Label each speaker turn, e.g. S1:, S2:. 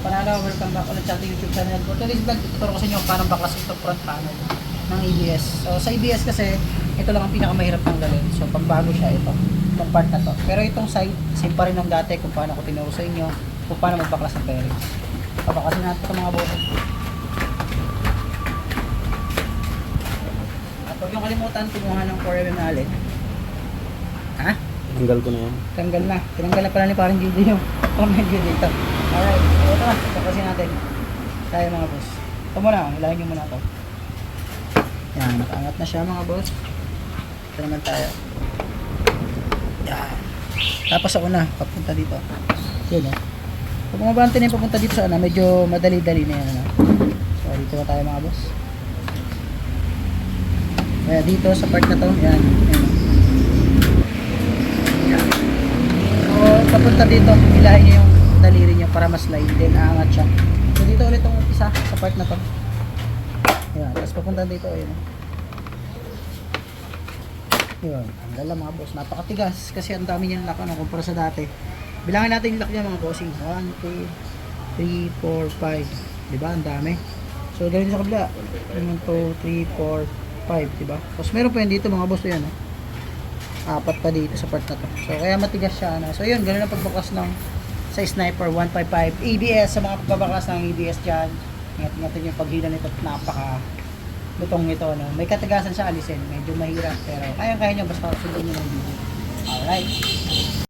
S1: panalo, welcome back ulit sa ating YouTube channel. For today's vlog, tuturo ko sa inyo kung paano baklas ito front panel ng ABS. So sa ABS kasi, ito lang ang pinakamahirap tanggalin. So pag bago siya, ito, itong part na to. Pero itong side, same pa rin ng dati kung paano ko tinuro sa inyo, kung paano magbaklas ng bearings. Pabakasin natin ito mga boss. At huwag yung kalimutan, kumuha ng 4mm na alin. Ha?
S2: Tanggal ko na yan.
S1: Tanggal na. Tinanggal na pala ni parang Judy yung comment yun dito. Alright. Ito na. Tapasin natin. Tayo mga boss. Ito muna. Hilahin nyo muna ito. Yan. Nakaangat na siya mga boss. Ito naman tayo. Yan. Tapos ako na. Papunta dito. Yun eh. Pag bumabante na yung papunta dito sa ano, medyo madali-dali na yan. Ano. So, dito na tayo mga boss. Kaya dito sa part na to, yan. yan. So, papunta dito, hilahin niyo yung daliri niyo para mas slide din, aangat siya. So, dito ulit ang isa sa part na to. Ayan, tapos papunta dito, ayun. Yun, ang gala mga boss. Napakatigas kasi ang dami niyan lock ano, kumpara sa dati. Bilangin natin yung lock niya mga bossing. 1, 2, 3, 4, 5. Diba? Ang dami. So, ganun sa kabila. 1, 2, 3, 4, 5. Diba? Tapos meron pa yun dito mga boss. Yan, oh apat pa dito sa part na to. So, kaya matigas siya. Ano. So, yun, ganun ang pagbakas ng sa Sniper 155 ABS sa mga pagbabakas ng ABS dyan. Ingat-ingatan yung paghila nito napaka lutong nito. No? May katigasan siya alisin. Medyo mahirap pero kaya-kaya nyo basta sundin nyo ng video. Alright.